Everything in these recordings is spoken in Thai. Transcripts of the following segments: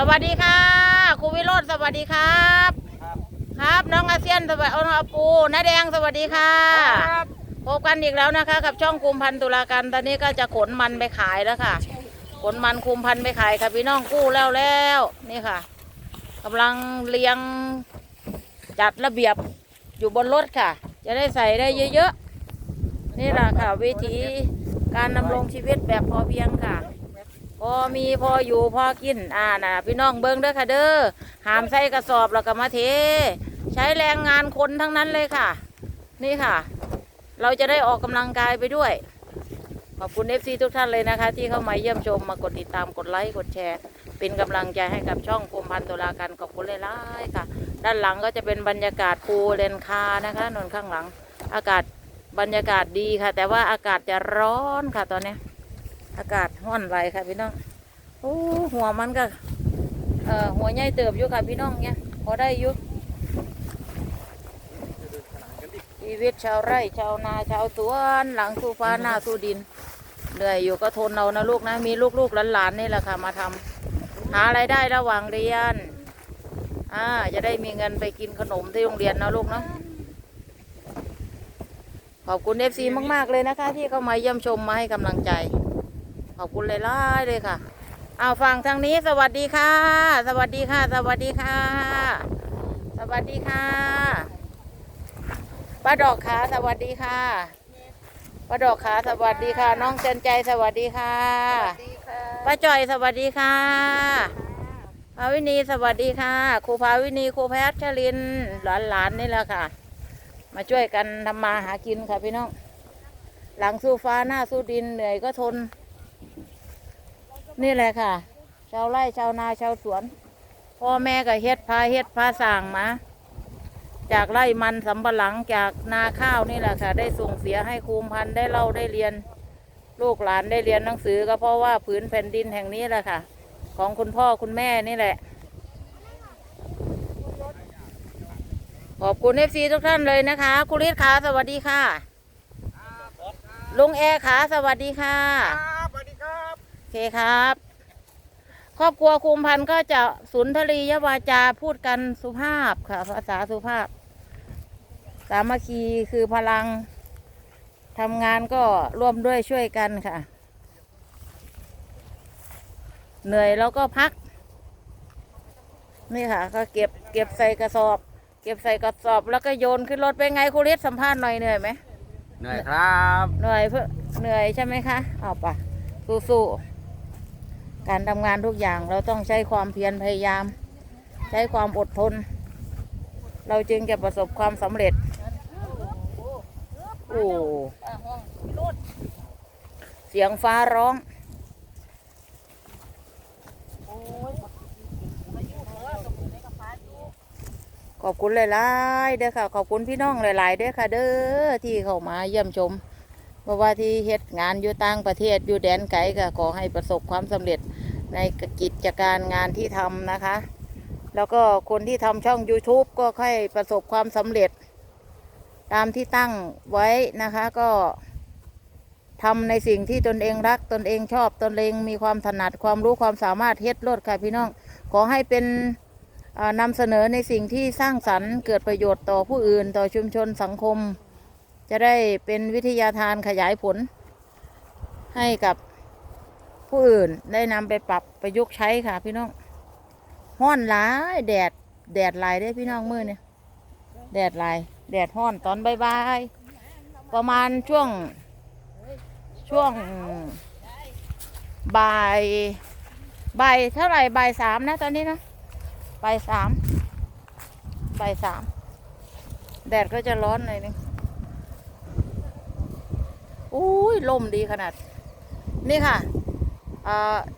สวัสดีค่ะครูวิโรธสวัสดีครับ ครับ น้องอาเซียนสวัสดีน้องอาปูน้าแดงสวัสดีค่ะพบกันอีกแล้วนะคะ กับช่องคุมพันธุ์ตุลาการตอนนี้ก็จะขนมันไปขายแล้วค่ะ ขนมันคุมพันธุ์ไปขายค่ะพี่น้องกู้แล้วแล้วนี่ค่ะกำลังเรียงจัดระเบียบอยู่บนรถค่ะ จะได้ใส่ได้เยอะๆนี่แหละค่ะ วิธีการดำรงชีวิตแบบพอเพียงค่ะ พอมีพออยู่พอกินอ่านะพี่น้องเบิ้งเด้อค่ะเด้อหามใส่กระสอบแล้วก็มาเท ใช้แรงงานคนทั้งนั้นเลยค่ะ นี่ค่ะ เราจะได้ออกกำลังกายไปด้วย ขอบคุณเอฟซีทุกท่านเลยนะคะ ที่เข้ามาเยี่ยมชมมากดติดตามกดไลค์กดแชร์ เป็นกำลังใจให้กับช่องกรมพันธุ์ตุลาการขอบคุณเลยล่ๆค่ะ ด้านหลังก็จะเป็นบรรยากาศภูเลนคานะคะนนข้างหลัง อากาศบรรยากาศดีค่ะ แต่ว่าอากาศจะร้อนค่ะตอนนี้ อากาศห้อนไหวค่ะพี่น้องโอ้หัวมันก็เอ่อหัวใหญ่เติบอยู่ค่ะพี่น้องเนี่ยพอได้อยู่ชีวิตชาวไร่ชาวนาชาวสวนหลังสู้ฟ้าหน้าสู้ดินเหนื่อยอยู่ก็ทนเอานะลูกนะ มีลูกๆหลานๆนี่แหละค่ะมาทำหาไรายได้ระหว่างเรียน อ่า จะได้มีเงินไปกินขนมที่โรงเรียนนะลูกเนาะ ขอบคุณเอฟซีมาก ๆ เลยนะคะ ที่เข้ามาเยี่ยมชมมาให้กำลังใจ ขอบคุณเลยล่ายๆเลยค่ะ เอาฟังทางนี้สวัสดีค่ะ สวัสดีค่ะ สวัสดีค่ะ สวัสดีค่ะป้าดอกขาสวัสดีค่ะป้าดอกขาสวัสดีค่ะ น้องเจนใจสวัสดีค่ะดีค่ะป้าจอยสวัสดีค่ะภาวินีสวัสดีค่ะครูภาวินีครูแพทย์ชลินหลานๆนี่แหละค่ะ มาช่วยกันทำมาหากินค่ะพี่น้องหลังสู้ฟ้าหน้าสู้ดินเหนื่อยก็ทน นี่แหละค่ะ ชาวไร่ชาวนาชาวสวน พ่อแม่ก็เฮ็ดพาเฮ็ดพาสร้างมา จากไร่มันสำปะหลังจากนาข้าวนี่แหละค่ะ ได้ส่งเสียให้คูมพันธ์ได้เล่าได้เรียน ลูกหลานได้เรียนหนังสือก็เพราะว่าผืนแผ่นดินแห่งนี้แหละค่ะ ของคุณพ่อคุณแม่นี่แหละ ขอบคุณเอฟซีทุกท่านเลยนะคะคุณฤทธิ์ขาสวัสดีค่ะ ลุงแอร์ขาสวัสดีค่ะ เคครับ ครอบครัวคุมพันธุ์ก็จะสุนทรียวาจาพูดกันสุภาพค่ะ ภาษาสุภาพ สามัคคีคือพลังทำงานก็ร่วมด้วยช่วยกันค่ะ เหนื่อยแล้วก็พัก นี่ค่ะ ก็เก็บเก็บใส่กระสอบ เก็บใส่กระสอบแล้วก็โยนขึ้นรถไปนไงครูฤทธิ์สัมภาษณ์หน่อยเหนื่อยไหมเหนื่อยครับ เหนื่อยเพื่อเหนื่อยใช่ไหมคะเอาปะสู้ๆ การทำงานทุกอย่างเราต้องใช้ความเพียรพยายาม ใช้ความอดทน เราจึงจะประสบความสำเร็จ โอ้เสียงฟ้าร้องขอบคุณหลายๆเด้อค่ะ ขอบคุณพี่น้องหลายๆเด้อค่ะ เด้อที่เข้ามาเยี่ยมชม ราะว่าที่เฮ็ดงานอยู่ต่างประเทศอยู่แดนไกลก็ขอให้ประสบความสำเร็จในกิจการงานที่ทำนะคะ แล้วก็คนที่ทำช่อง YouTube ก็ค่อยประสบความสำเร็จ ตามที่ตั้งไว้นะคะก็ทำในสิ่งที่ตนเองรักตนเองชอบตนเองมีความถนัดความรู้ความสามารถเฮ็ดรดค่ะพี่น้อง ขอให้เป็นนำเสนอในสิ่งที่สร้างสรรค์เกิดประโยชน์ต่อผู้อื่นต่อชุมชนสังคม จะได้เป็นวิทยาทานขยายผล ให้กับผู้อื่นได้นำไปปรับประยุกต์ใช้ค่ะพี่น้องห้อนหลายแดดแดดหลายได้พี่น้องมือเนี่ยแดดหลาย แดดห้อนตอนบ่ายๆประมาณช่วงช่วงบ่ายบ่ายเท่าไหร่บ่ายสามนะตอนนี้นะใบายสามใบายสามแดดก็จะร้อนหน่อยนึง อุ้ยลมดีขนาด นี่ค่ะ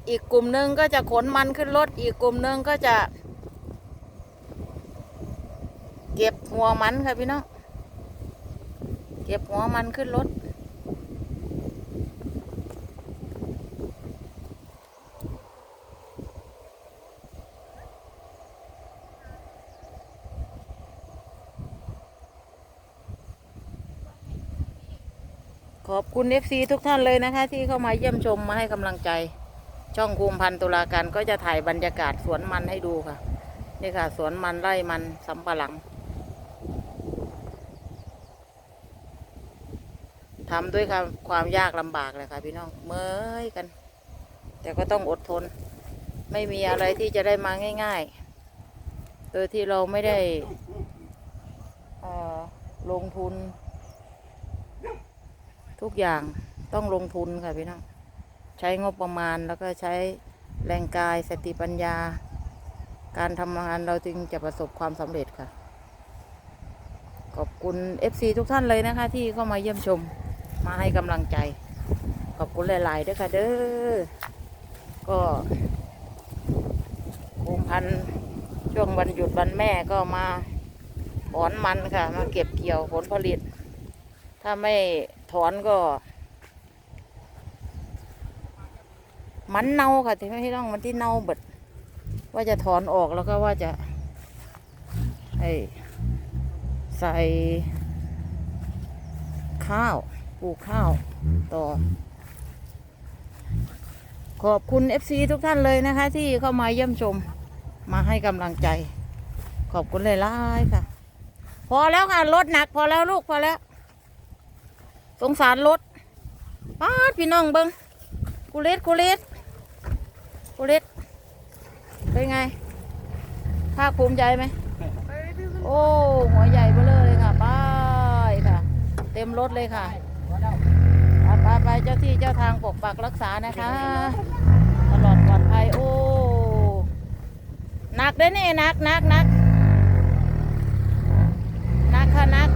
อีกกลุ่มหนึ่งก็จะขนมันขึ้นรถ อีกกลุ่มหนึ่งก็จะ เก็บหัวมันค่ะพี่น้อง เก็บหัวมันขึ้นรถ ขอบคุณ FC ทุกท่านเลยนะคะ ที่เข้ามาเยี่ยมชมมาให้กำลังใจ ช่องคุมพันธุ์ตุลาการก็จะถ่ายบรรยากาศสวนมันให้ดูค่ะ นี่ค่ะ สวนมันไร่มันสำปะหลังทำด้วยความความยากลำบากเลยค่ะ พี่น้องเมื่อยกัน แต่ก็ต้องอดทน ไม่มีอะไรที่จะได้มาง่าย ๆ โดยที่เราไม่ได้ลงทุน ทุกอย่างต้องลงทุนค่ะพี่น้องใช้งบประมาณแล้วก็ใช้แรงกายสติปัญญา การทำงานเราจึงจะประสบความสำเร็จค่ะ ขอบคุณ FC ทุกท่านเลยนะคะ ที่เข้ามาเยี่ยมชมมาให้กำลังใจ ขอบคุณหลายๆด้วยค่ะเด้อก็คุมพันช่วงวันหยุดวันแม่ก็มาถอนมันค่ะ มาเก็บเกี่ยวผลผลิต ถ้าไม่ ถอนก็ มันเน่าค่ะที่ไม่ต้องมันที่เน่าเบิดว่าจะถอนออกแล้วก็ว่าจะใใส่ข้าวปลูกข้าวต่อ ขอบคุณ FC ทุกท่านเลยนะคะ ที่เข้ามาเยี่ยมชมมาให้กำลังใจ ขอบคุณหลายค่ะ พอแล้วค่ะ รถหนักพอแล้วลูกพอแล้ว สงสารรถป้าพี่น้องเบิงกูเล็ดกูเล็ดกูเล็ดเป็นไง ภาคภูมิใจไหม โอ้ หัวใหญ่เบ้อเลยค่ะไปค่ะ เต็มรถเลยค่ะไปไปไปเจ้าที่เจ้าทางปกปักรักษานะคะ ตลอดปลอดภัยโอ้หนักเด้อนี่หนักหนักหนักหนักค่ะหนัก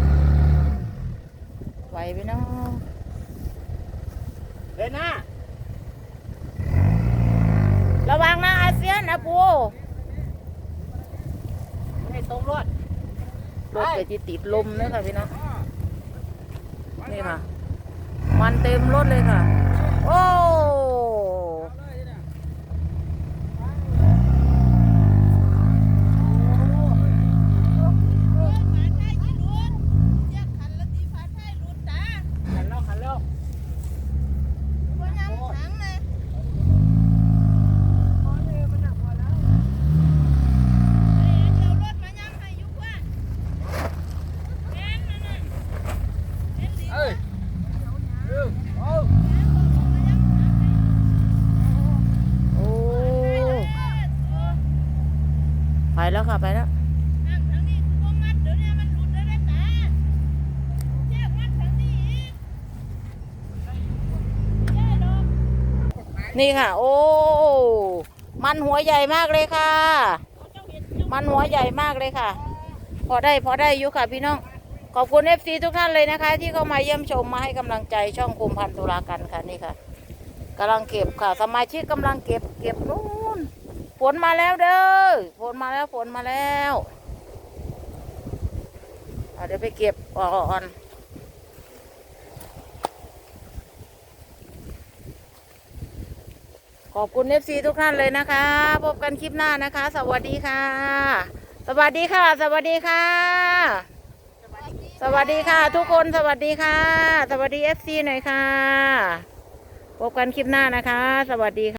ไหวไหมเนาะ เดินหน้า ระวังนะอาเซียนนะปู ให้ตรงรถ จะติดลมเลยค่ะพี่น้องนี่ค่ะ มันเต็มรถเลยค่ะ โอ้ขันแล้วขันแล้ว เอ้ยเอ้ยโอ้ โอ้ไป แล้วค่ะไปแล้วนี่ค่ะ โอ้ มันหัวใหญ่มากเลยค่ะ มันหัวใหญ่มากเลยค่ะ พอได้พอได้อยู่ค่ะพี่น้อง ขอบคุณเอฟซีทุกท่านเลยนะคะ ที่เข้ามาเยี่ยมชมมาให้กำลังใจช่องคุมพันธุรากันค่ะนี่ค่ะกำลังเก็บค่ะ สมาชิกกำลังเก็บเก็บนู่น ฝนมาแล้วเด้อฝนมาแล้วฝนมาแล้วเดี๋ยวไปเก็บอ่อนขอบคุณเอฟซีทุกท่านเลยนะคะ พบกันคลิปหน้านะคะ สวัสดีค่ะ สวัสดีค่ะ สวัสดีค่ะ สวัสดีค่ะ ทุกคนสวัสดีค่ะ สวัสดีเอฟซีหน่อยค่ะ พบกันคลิปหน้านะคะ สวัสดีค่ะ